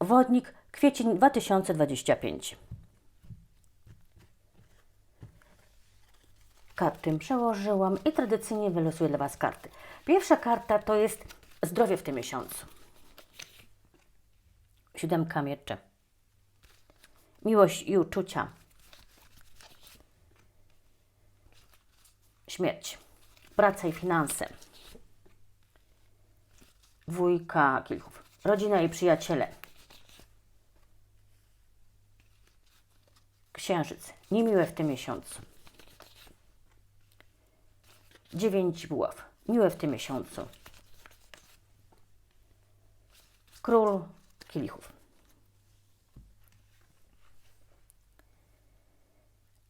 Wodnik, kwiecień 2025. Karty przełożyłam i tradycyjnie wylosuję dla Was karty. Pierwsza karta to jest zdrowie w tym miesiącu. Siódemka mieczy. Miłość i uczucia. Śmierć. Praca i finanse. Dwójka kilchów. Rodzina i przyjaciele. Księżyc. Niemiłe w tym miesiącu. Dziewięć buław. Miłe w tym miesiącu. Król kielichów.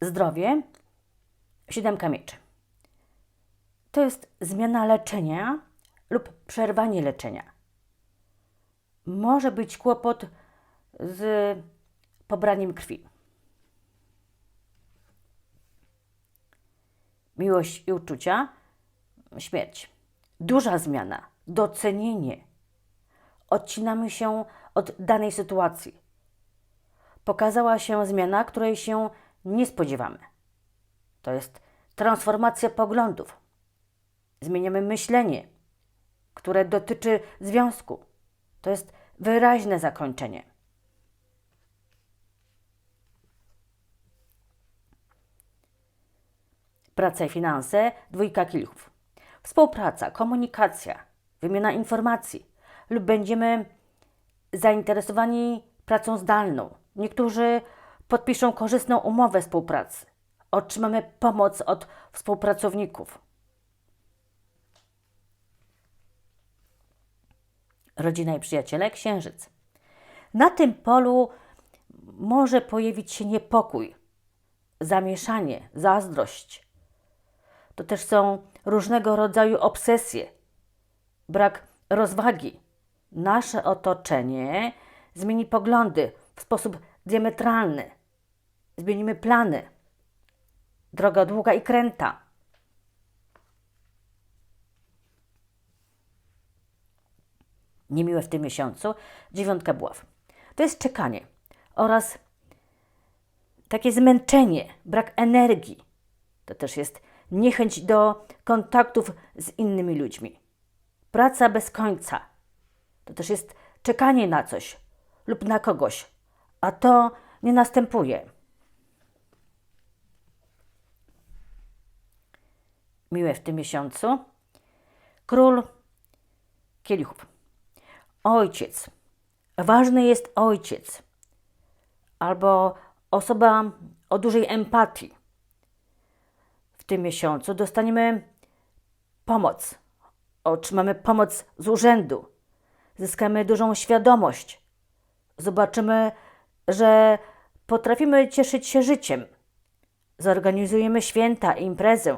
Zdrowie. Siódemka mieczy. To jest zmiana leczenia lub przerwanie leczenia. Może być kłopot z pobraniem krwi. Miłość i uczucia, śmierć. Duża zmiana, docenienie. Odcinamy się od danej sytuacji. Pokazała się zmiana, której się nie spodziewamy. To jest transformacja poglądów. Zmieniamy myślenie, które dotyczy związku. To jest wyraźne zakończenie. Praca i finanse, dwójka kilchów. Współpraca, komunikacja, wymiana informacji lub będziemy zainteresowani pracą zdalną. Niektórzy podpiszą korzystną umowę współpracy. Otrzymamy pomoc od współpracowników. Rodzina i przyjaciele, księżyc. Na tym polu może pojawić się niepokój, zamieszanie, zazdrość. To też są różnego rodzaju obsesje, brak rozwagi. Nasze otoczenie zmieni poglądy w sposób diametralny. Zmienimy plany. Droga długa i kręta. Niemiłe w tym miesiącu. Dziewiątka buław. To jest czekanie oraz takie zmęczenie, brak energii. To też jest niechęć do kontaktów z innymi ludźmi. Praca bez końca. To też jest czekanie na coś lub na kogoś, a to nie następuje. Miłe w tym miesiącu. Król kielichów. Ojciec. Ważny jest ojciec albo osoba o dużej empatii. Tym miesiącu dostaniemy pomoc. Otrzymamy pomoc z urzędu. Zyskamy dużą świadomość. Zobaczymy, że potrafimy cieszyć się życiem. Zorganizujemy święta, imprezę.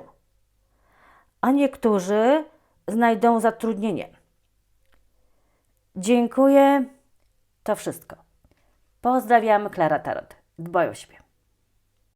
A niektórzy znajdą zatrudnienie. Dziękuję. To wszystko. Pozdrawiam, Klara Tarot. Dbaj o siebie.